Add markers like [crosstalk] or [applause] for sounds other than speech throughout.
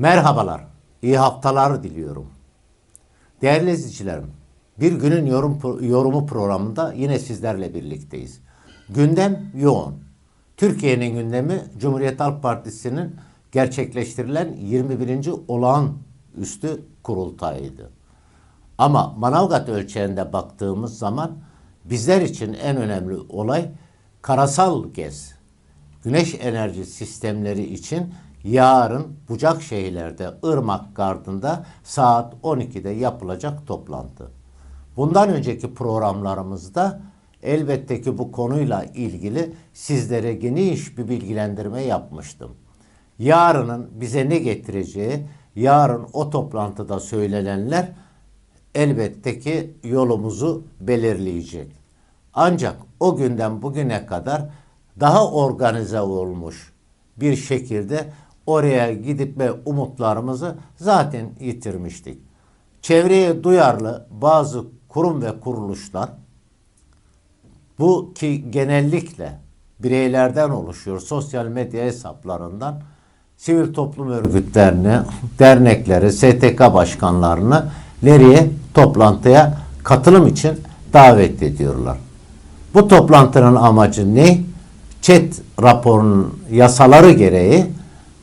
Merhabalar, iyi haftalar diliyorum. Değerli izleyicilerim, bir günün yorum, yorumu programında yine sizlerle birlikteyiz. Gündem yoğun. Türkiye'nin gündemi Cumhuriyet Halk Partisi'nin gerçekleştirilen 21. olağanüstü kurultayıydı. Ama Manavgat ölçeğinde baktığımız zaman bizler için en önemli olay karasal gez. Güneş enerji sistemleri için yarın Bucakşehir'lerde Irmak Gardı'nda saat 12'de yapılacak toplantı. Bundan önceki programlarımızda elbette ki bu konuyla ilgili sizlere geniş bir bilgilendirme yapmıştım. Yarının bize ne getireceği, yarın o toplantıda söylenenler elbette ki yolumuzu belirleyecek. Ancak o günden bugüne kadar daha organize olmuş bir şekilde oraya gidip umutlarımızı zaten yitirmiştik. Çevreye duyarlı bazı kurum ve kuruluşlar bu ki genellikle bireylerden oluşuyor sosyal medya hesaplarından sivil toplum örgütlerini, dernekleri, STK başkanlarını nereye? Toplantıya katılım için davet ediyorlar. Bu toplantının amacı ne? ÇED raporunun yasaları gereği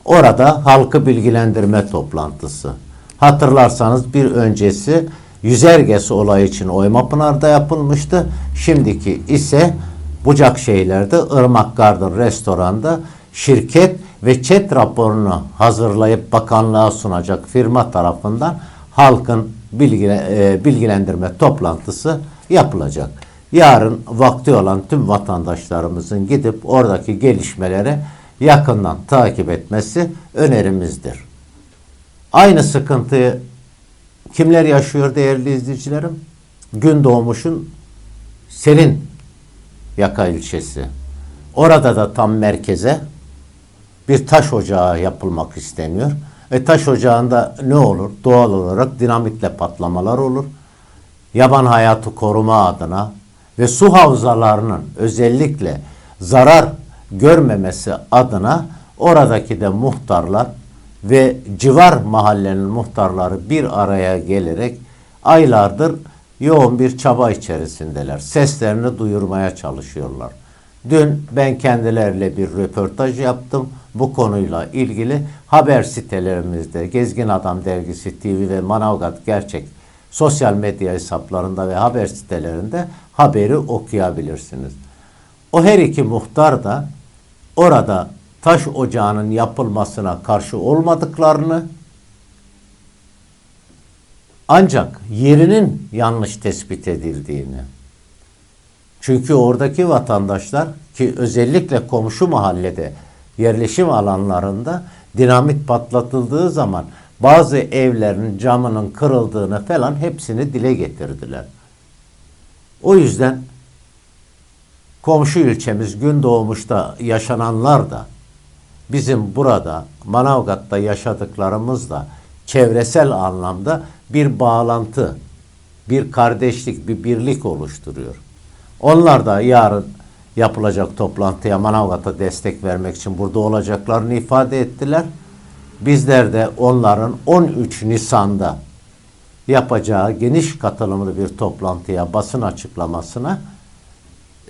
orada halkı bilgilendirme toplantısı. Hatırlarsanız bir öncesi yüzergesi olayı için Oymapınar'da yapılmıştı. Şimdiki ise Bucakşehir'lerde Irmak Garden restoranda şirket ve ÇED raporunu hazırlayıp bakanlığa sunacak firma tarafından halkın bilgile, bilgilendirme toplantısı yapılacak. Yarın vakti olan tüm vatandaşlarımızın gidip oradaki gelişmeleri yakından takip etmesi önerimizdir. Aynı sıkıntıyı kimler yaşıyor değerli izleyicilerim? Gün doğmuşun Selin Yaka ilçesi. Orada da tam merkeze bir taş ocağı yapılmak isteniyor. E taş ocağında ne olur? Doğal olarak dinamitle patlamalar olur. Yaban hayatı koruma adına ve su havzalarının özellikle zarar görmemesi adına oradaki de muhtarlar ve civar mahallenin muhtarları bir araya gelerek aylardır yoğun bir çaba içerisindeler. Seslerini duyurmaya çalışıyorlar. Dün ben kendileriyle bir röportaj yaptım. Bu konuyla ilgili haber sitelerimizde Gezgin Adam Dergisi TV ve Manavgat Gerçek sosyal medya hesaplarında ve haber sitelerinde haberi okuyabilirsiniz. O her iki muhtar da orada taş ocağının yapılmasına karşı olmadıklarını ancak yerinin yanlış tespit edildiğini çünkü oradaki vatandaşlar ki özellikle komşu mahallede yerleşim alanlarında dinamit patlatıldığı zaman bazı evlerin camının kırıldığını falan hepsini dile getirdiler. O yüzden komşu ilçemiz Gündoğmuş'ta yaşananlar da bizim burada Manavgat'ta yaşadıklarımızla çevresel anlamda bir bağlantı, bir kardeşlik, bir birlik oluşturuyor. Onlar da yarın yapılacak toplantıya Manavgat'a destek vermek için burada olacaklarını ifade ettiler. Bizler de onların 13 Nisan'da yapacağı geniş katılımlı bir toplantıya, basın açıklamasına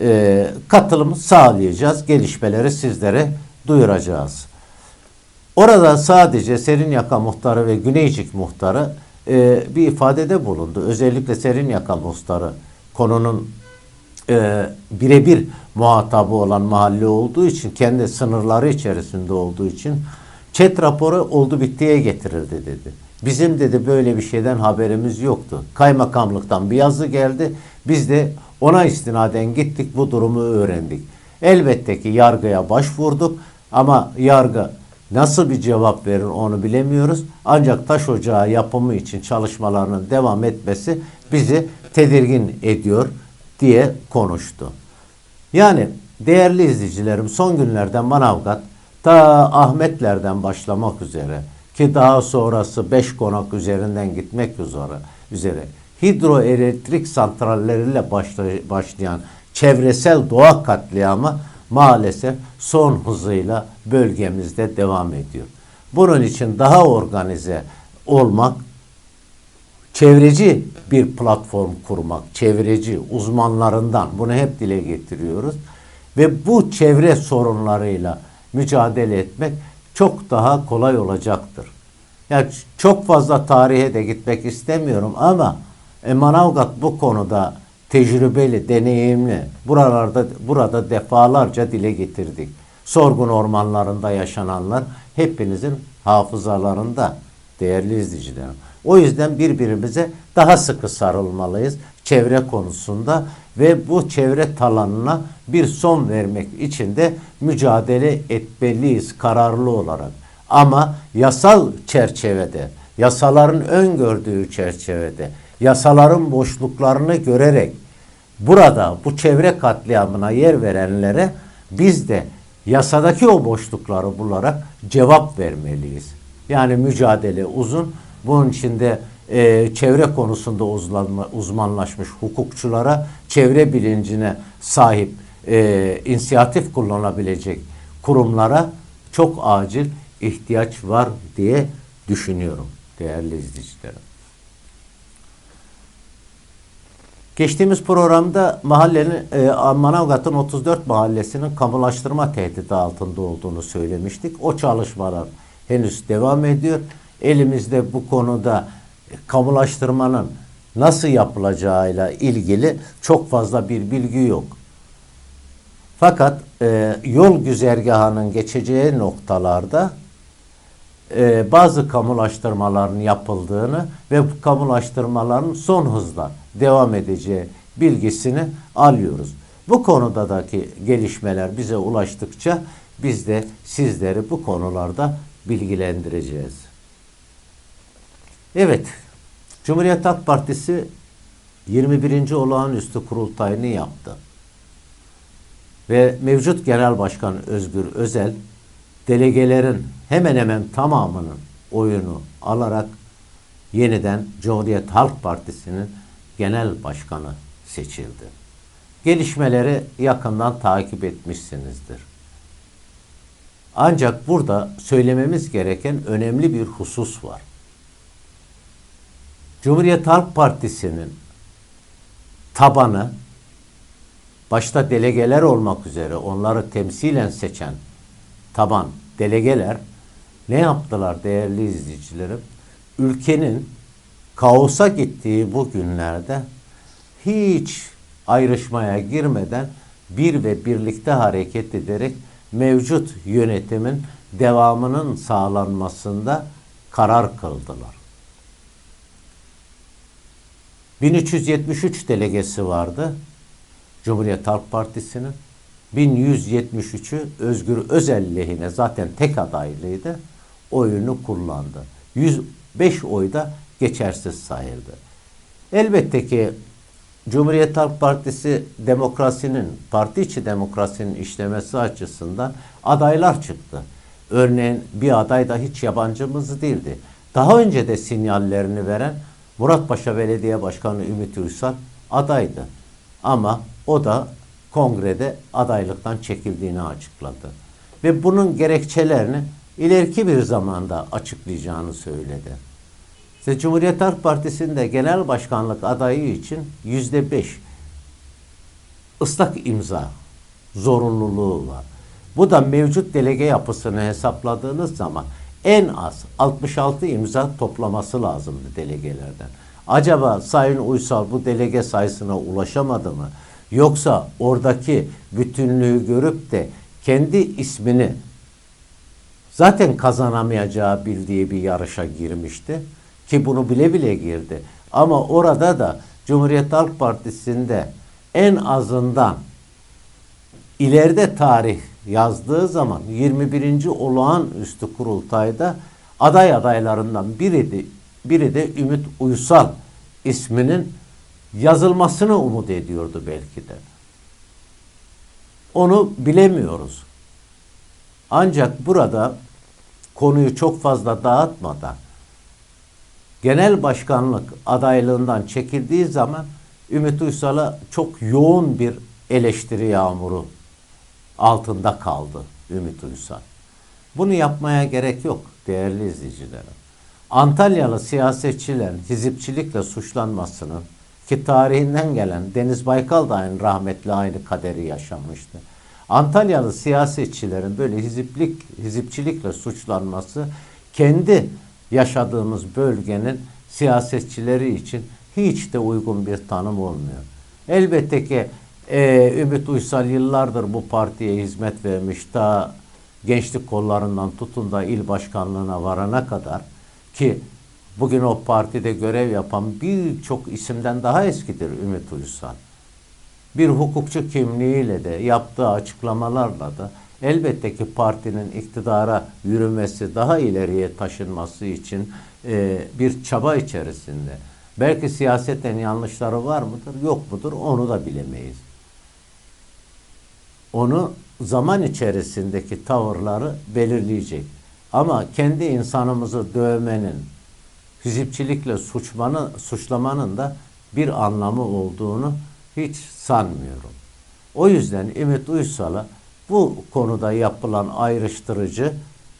e, katılım sağlayacağız. Gelişmeleri sizlere duyuracağız. Orada sadece Serinyaka muhtarı ve Güneycik muhtarı e, bir ifadede bulundu. Özellikle Serinyaka muhtarı konunun e, birebir muhatabı olan mahalle olduğu için, kendi sınırları içerisinde olduğu için Çet raporu oldu bittiye getirirdi dedi. Bizim dedi böyle bir şeyden haberimiz yoktu. Kaymakamlıktan bir yazı geldi. Biz de ona istinaden gittik bu durumu öğrendik. Elbette ki yargıya başvurduk ama yargı nasıl bir cevap verir onu bilemiyoruz. Ancak taş ocağı yapımı için çalışmalarının devam etmesi bizi tedirgin ediyor diye konuştu. Yani değerli izleyicilerim son günlerde Manavgat ta Ahmetlerden başlamak üzere ki daha sonrası beş konak üzerinden gitmek üzere, üzere hidroelektrik santralleriyle başlayan çevresel doğa katliamı maalesef son hızıyla bölgemizde devam ediyor. Bunun için daha organize olmak, çevreci bir platform kurmak, çevreci uzmanlarından bunu hep dile getiriyoruz. Ve bu çevre sorunlarıyla mücadele etmek çok daha kolay olacaktır. Yani çok fazla tarihe de gitmek istemiyorum ama e, Manavgat bu konuda tecrübeli, deneyimli. Buralarda burada defalarca dile getirdik. Sorgun ormanlarında yaşananlar hepinizin hafızalarında değerli izleyicilerim. O yüzden birbirimize daha sıkı sarılmalıyız çevre konusunda ve bu çevre talanına bir son vermek için de mücadele etmeliyiz kararlı olarak. Ama yasal çerçevede, yasaların öngördüğü çerçevede, yasaların boşluklarını görerek burada bu çevre katliamına yer verenlere biz de yasadaki o boşlukları bularak cevap vermeliyiz. Yani mücadele uzun. Bunun içinde e, çevre konusunda uzlanma, uzmanlaşmış hukukçulara, çevre bilincine sahip e, inisiyatif kullanabilecek kurumlara çok acil ihtiyaç var diye düşünüyorum değerli izleyicilerim. Geçtiğimiz programda mahallenin e, Manavgat'ın 34 mahallesinin kamulaştırma tehdidi altında olduğunu söylemiştik. O çalışmalar henüz devam ediyor. Elimizde bu konuda kamulaştırmanın nasıl yapılacağıyla ilgili çok fazla bir bilgi yok. Fakat e, yol güzergahının geçeceği noktalarda e, bazı kamulaştırmaların yapıldığını ve bu kamulaştırmaların son hızla devam edeceği bilgisini alıyoruz. Bu konudaki gelişmeler bize ulaştıkça biz de sizleri bu konularda bilgilendireceğiz. Evet, Cumhuriyet Halk Partisi 21. olağanüstü kurultayını yaptı. Ve mevcut Genel Başkan Özgür Özel delegelerin hemen hemen tamamının oyunu alarak yeniden Cumhuriyet Halk Partisi'nin genel başkanı seçildi. Gelişmeleri yakından takip etmişsinizdir. Ancak burada söylememiz gereken önemli bir husus var. Cumhuriyet Halk Partisi'nin tabanı başta delegeler olmak üzere onları temsilen seçen taban delegeler ne yaptılar değerli izleyicilerim? Ülkenin kaosa gittiği bu günlerde hiç ayrışmaya girmeden bir ve birlikte hareket ederek mevcut yönetimin devamının sağlanmasında karar kıldılar. 1373 delegesi vardı Cumhuriyet Halk Partisi'nin. 1173'ü Özgür Özel lehine zaten tek adaylıydı. Oyunu kullandı. 105 oy da geçersiz sayıldı. Elbette ki Cumhuriyet Halk Partisi demokrasinin, parti içi demokrasinin işlemesi açısından adaylar çıktı. Örneğin bir aday da hiç yabancımız değildi. Daha önce de sinyallerini veren Muratpaşa Belediye Başkanı Ümit Uysal adaydı. Ama o da kongrede adaylıktan çekildiğini açıkladı. Ve bunun gerekçelerini ileriki bir zamanda açıklayacağını söyledi. İşte Cumhuriyet Halk Partisi'nde genel başkanlık adayı için yüzde beş ıslak imza zorunluluğu var. Bu da mevcut delege yapısını hesapladığınız zaman en az 66 imza toplaması lazımdı delegelerden. Acaba Sayın Uysal bu delege sayısına ulaşamadı mı? Yoksa oradaki bütünlüğü görüp de kendi ismini zaten kazanamayacağı bildiği bir yarışa girmişti. Ki bunu bile bile girdi. Ama orada da Cumhuriyet Halk Partisi'nde en azından ileride tarih yazdığı zaman 21. olağanüstü kurultayda aday adaylarından biri de, biri de Ümit Uysal isminin yazılmasını umut ediyordu belki de. Onu bilemiyoruz. Ancak burada konuyu çok fazla dağıtmadan genel başkanlık adaylığından çekildiği zaman Ümit Uysal'a çok yoğun bir eleştiri yağmuru altında kaldı Ümit Uysal. Bunu yapmaya gerek yok değerli izleyicilerim. Antalyalı siyasetçilerin hizipçilikle suçlanmasının ki tarihinden gelen Deniz Baykal da aynı rahmetli aynı kaderi yaşamıştı. Antalyalı siyasetçilerin böyle hiziplik, hizipçilikle suçlanması kendi yaşadığımız bölgenin siyasetçileri için hiç de uygun bir tanım olmuyor. Elbette ki e, Ümit Uysal yıllardır bu partiye hizmet vermiş. Ta gençlik kollarından tutun da il başkanlığına varana kadar ki bugün o partide görev yapan birçok isimden daha eskidir Ümit Uysal. Bir hukukçu kimliğiyle de yaptığı açıklamalarla da elbette ki partinin iktidara yürümesi, daha ileriye taşınması için e, bir çaba içerisinde. Belki siyaseten yanlışları var mıdır, yok mudur onu da bilemeyiz. Onu zaman içerisindeki tavırları belirleyecek. Ama kendi insanımızı dövmenin, hizipçilikle suçmanı, suçlamanın da bir anlamı olduğunu hiç sanmıyorum. O yüzden Ümit Uysal'a bu konuda yapılan ayrıştırıcı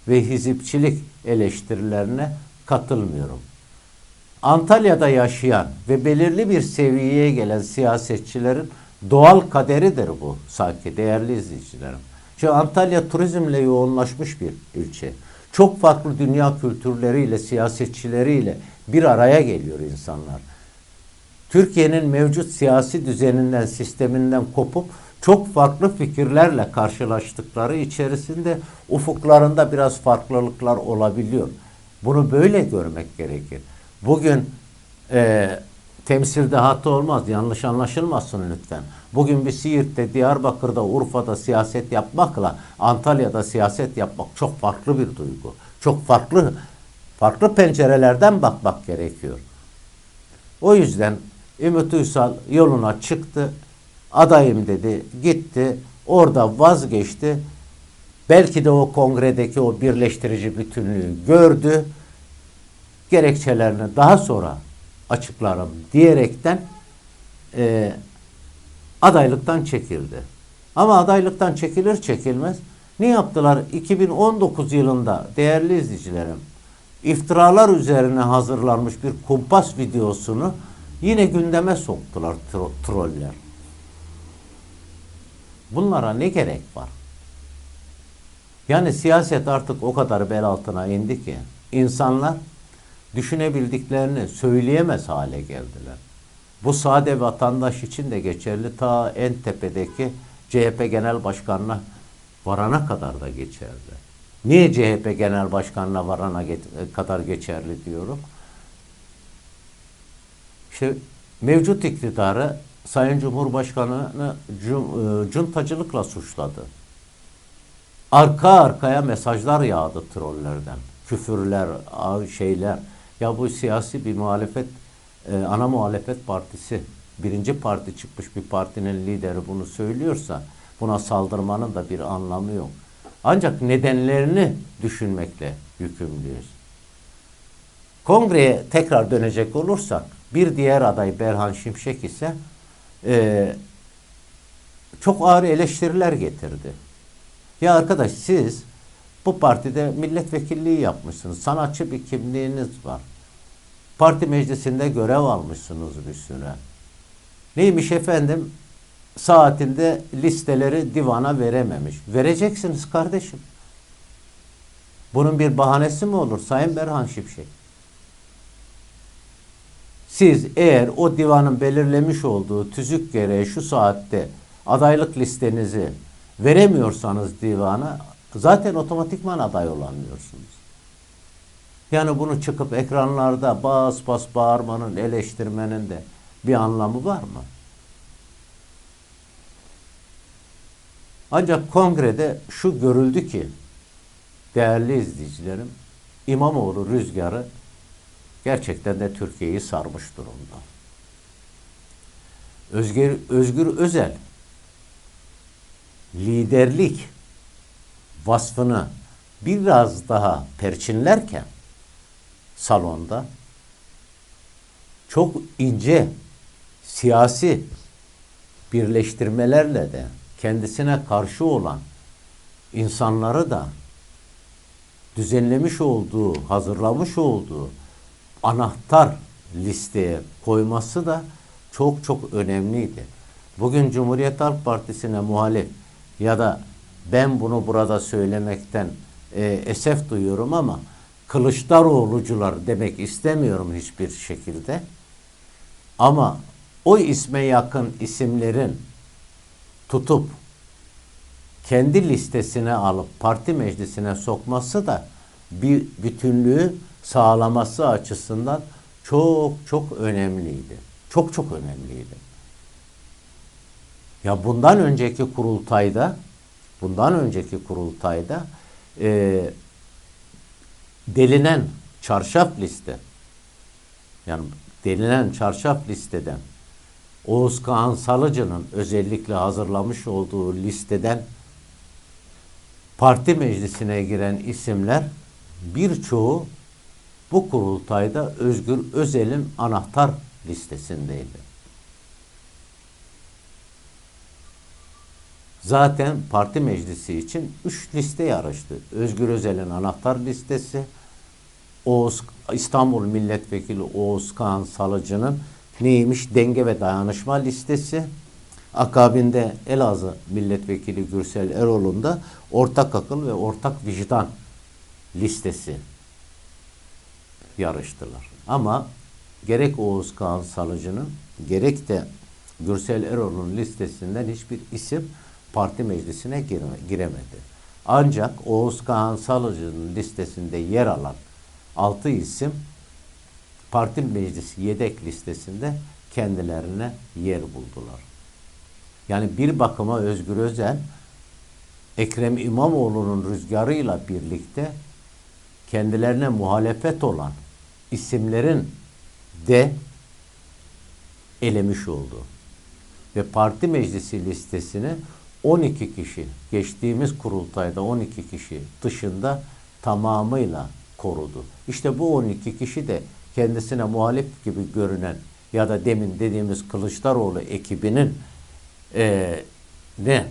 ve hizipçilik eleştirilerine katılmıyorum. Antalya'da yaşayan ve belirli bir seviyeye gelen siyasetçilerin doğal kaderidir bu sanki değerli izleyicilerim. Çünkü Antalya turizmle yoğunlaşmış bir ilçe. Çok farklı dünya kültürleriyle, siyasetçileriyle bir araya geliyor insanlar. Türkiye'nin mevcut siyasi düzeninden, sisteminden kopup çok farklı fikirlerle karşılaştıkları içerisinde ufuklarında biraz farklılıklar olabiliyor. Bunu böyle görmek gerekir. Bugün e, temsilde hata olmaz, yanlış anlaşılmasın lütfen. Bugün bir Siirt'te, Diyarbakır'da, Urfa'da siyaset yapmakla Antalya'da siyaset yapmak çok farklı bir duygu. Çok farklı, farklı pencerelerden bakmak gerekiyor. O yüzden Ümit Uysal yoluna çıktı, adayım dedi, gitti, orada vazgeçti. Belki de o kongredeki o birleştirici bütünlüğü gördü. Gerekçelerini daha sonra açıklarım diyerekten e, adaylıktan çekildi. Ama adaylıktan çekilir çekilmez ne yaptılar? 2019 yılında değerli izleyicilerim iftiralar üzerine hazırlanmış bir kumpas videosunu yine gündeme soktular tro troller. Bunlara ne gerek var? Yani siyaset artık o kadar bel altına indi ki insanlar düşünebildiklerini söyleyemez hale geldiler. Bu sade vatandaş için de geçerli ta en tepedeki CHP Genel Başkanı'na varana kadar da geçerli. Niye CHP Genel Başkanı'na varana kadar geçerli diyorum? İşte mevcut iktidarı Sayın Cumhurbaşkanı'nı cum, cuntacılıkla suçladı. Arka arkaya mesajlar yağdı trollerden. Küfürler, şeyler. Ya bu siyasi bir muhalefet, e, ana muhalefet partisi, birinci parti çıkmış bir partinin lideri bunu söylüyorsa buna saldırmanın da bir anlamı yok. Ancak nedenlerini düşünmekle yükümlüyüz. Kongreye tekrar dönecek olursak bir diğer aday Berhan Şimşek ise e, çok ağır eleştiriler getirdi. Ya arkadaş siz bu partide milletvekilliği yapmışsınız. Sanatçı bir kimliğiniz var. Parti meclisinde görev almışsınız bir süre. Neymiş efendim? Saatinde listeleri divana verememiş. Vereceksiniz kardeşim. Bunun bir bahanesi mi olur Sayın Berhan Şimşek? Siz eğer o divanın belirlemiş olduğu tüzük gereği şu saatte adaylık listenizi veremiyorsanız divana zaten otomatikman aday olamıyorsunuz. Yani bunu çıkıp ekranlarda bas bas bağırmanın, eleştirmenin de bir anlamı var mı? Ancak kongrede şu görüldü ki değerli izleyicilerim İmamoğlu rüzgarı gerçekten de Türkiye'yi sarmış durumda. Özgür, Özgür Özel liderlik vasfını biraz daha perçinlerken salonda çok ince siyasi birleştirmelerle de kendisine karşı olan insanları da düzenlemiş olduğu, hazırlamış olduğu anahtar listeye koyması da çok çok önemliydi. Bugün Cumhuriyet Halk Partisi'ne muhalif ya da ben bunu burada söylemekten e, esef duyuyorum ama Kılıçdaroğlucular demek istemiyorum hiçbir şekilde. Ama o isme yakın isimlerin tutup kendi listesine alıp parti meclisine sokması da bir bütünlüğü sağlaması açısından çok çok önemliydi. Çok çok önemliydi. Ya bundan önceki kurultayda bundan önceki kurultayda e, delinen çarşaf liste yani delinen çarşaf listeden Oğuz Kağan Salıcı'nın özellikle hazırlamış olduğu listeden parti meclisine giren isimler birçoğu bu kurultayda Özgür Özel'in anahtar listesindeydi. Zaten parti meclisi için üç liste yarıştı. Özgür Özel'in anahtar listesi, Oğuz, İstanbul Milletvekili Oğuz Kağan Salıcı'nın neymiş denge ve dayanışma listesi. Akabinde Elazığ Milletvekili Gürsel Erol'un da ortak akıl ve ortak vicdan listesi yarıştılar. Ama gerek Oğuz Kağan Salıcı'nın gerek de Gürsel Erol'un listesinden hiçbir isim parti meclisine giremedi. Ancak Oğuz Kağan Salıcı'nın listesinde yer alan 6 isim parti meclisi yedek listesinde kendilerine yer buldular. Yani bir bakıma Özgür Özel Ekrem İmamoğlu'nun rüzgarıyla birlikte kendilerine muhalefet olan isimlerin de elemiş oldu. Ve parti meclisi listesini 12 kişi, geçtiğimiz kurultayda 12 kişi dışında tamamıyla korudu. İşte bu 12 kişi de kendisine muhalif gibi görünen ya da demin dediğimiz Kılıçdaroğlu ekibinin eee ne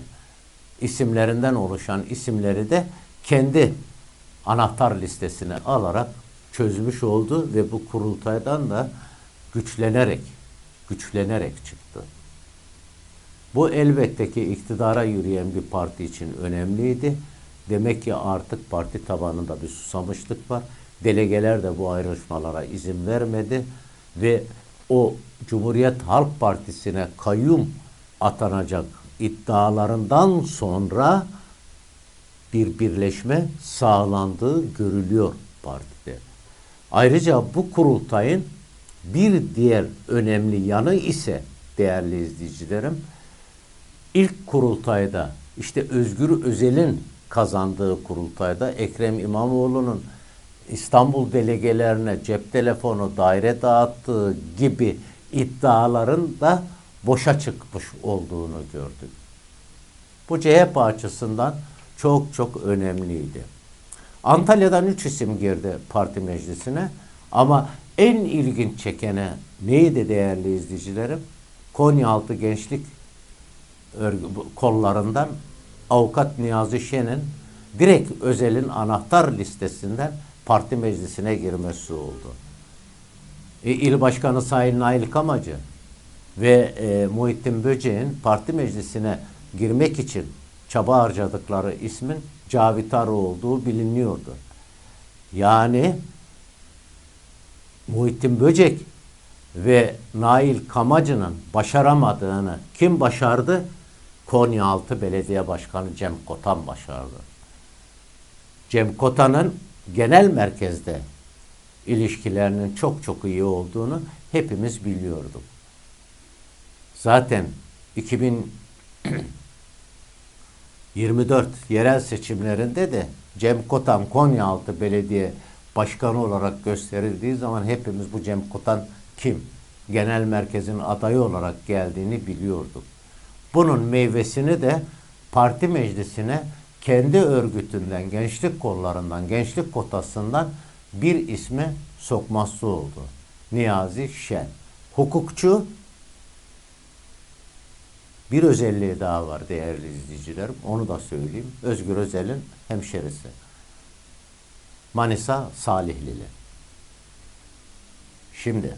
isimlerinden oluşan isimleri de kendi anahtar listesine alarak çözmüş oldu ve bu kurultaydan da güçlenerek güçlenerek çıktı. Bu elbette ki iktidara yürüyen bir parti için önemliydi. Demek ki artık parti tabanında bir susamışlık var. Delegeler de bu ayrışmalara izin vermedi ve o Cumhuriyet Halk Partisi'ne kayyum atanacak iddialarından sonra bir birleşme sağlandığı görülüyor partide. Ayrıca bu kurultayın bir diğer önemli yanı ise değerli izleyicilerim ilk kurultayda işte Özgür Özel'in kazandığı kurultayda Ekrem İmamoğlu'nun İstanbul delegelerine cep telefonu daire dağıttığı gibi iddiaların da boşa çıkmış olduğunu gördük. Bu CHP açısından çok çok önemliydi. Antalya'dan üç isim girdi parti meclisine ama en ilginç çekene neydi değerli izleyicilerim? Konyaaltı Gençlik kollarından avukat Niyazi Şen'in direkt Özel'in anahtar listesinden parti meclisine girmesi oldu. E, İl Başkanı Sayın Nail Kamacı ve e, Muhittin Böceğin parti meclisine girmek için çaba harcadıkları ismin Cavit Arı olduğu biliniyordu. Yani Muhittin Böcek ve Nail Kamacı'nın başaramadığını kim başardı? Konyaaltı Belediye Başkanı Cem Kotan başardı. Cem Kotan'ın genel merkezde ilişkilerinin çok çok iyi olduğunu hepimiz biliyorduk. Zaten [clears throat] 2024 yerel seçimlerinde de Cem Kotan Konyaaltı Belediye Başkanı olarak gösterildiği zaman hepimiz bu Cem Kotan kim? Genel merkezin adayı olarak geldiğini biliyorduk. Bunun meyvesini de parti meclisine kendi örgütünden, gençlik kollarından, gençlik kotasından bir ismi sokması oldu. Niyazi Şen. Hukukçu bir özelliği daha var değerli izleyicilerim. Onu da söyleyeyim. Özgür Özel'in hemşerisi. Manisa Salihlili. Şimdi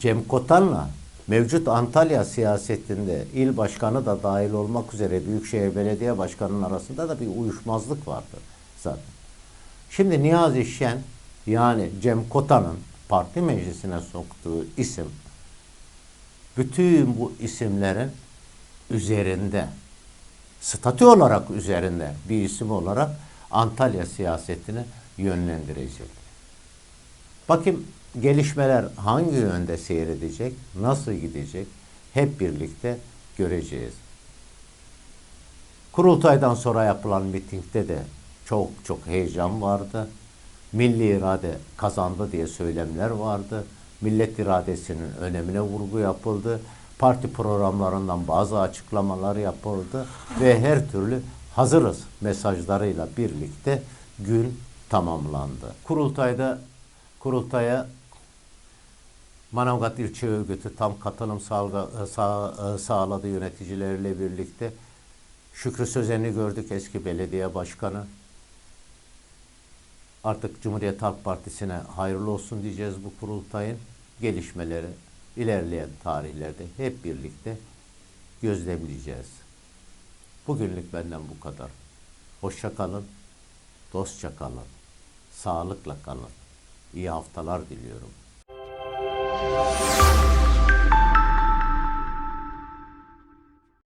Cem Kotan'la mevcut Antalya siyasetinde il başkanı da dahil olmak üzere Büyükşehir Belediye Başkanı'nın arasında da bir uyuşmazlık vardı zaten. Şimdi Niyazi Şen yani Cem Kotan'ın parti meclisine soktuğu isim bütün bu isimlerin üzerinde statü olarak üzerinde bir isim olarak Antalya siyasetini yönlendirecek. Bakayım gelişmeler hangi yönde seyredecek, nasıl gidecek hep birlikte göreceğiz. Kurultaydan sonra yapılan mitingde de çok çok heyecan vardı. Milli irade kazandı diye söylemler vardı. Millet iradesinin önemine vurgu yapıldı. Parti programlarından bazı açıklamalar yapıldı ve her türlü hazırız mesajlarıyla birlikte gün tamamlandı. Kurultayda kurultaya Manavgat İlçe Örgütü tam katılım sağ- sağladı yöneticilerle birlikte. Şükrü Sözen'i gördük eski belediye başkanı. Artık Cumhuriyet Halk Partisi'ne hayırlı olsun diyeceğiz bu kurultayın gelişmeleri ilerleyen tarihlerde hep birlikte gözlemleyeceğiz. Bugünlük benden bu kadar. Hoşça kalın, dostça kalın, sağlıkla kalın. İyi haftalar diliyorum.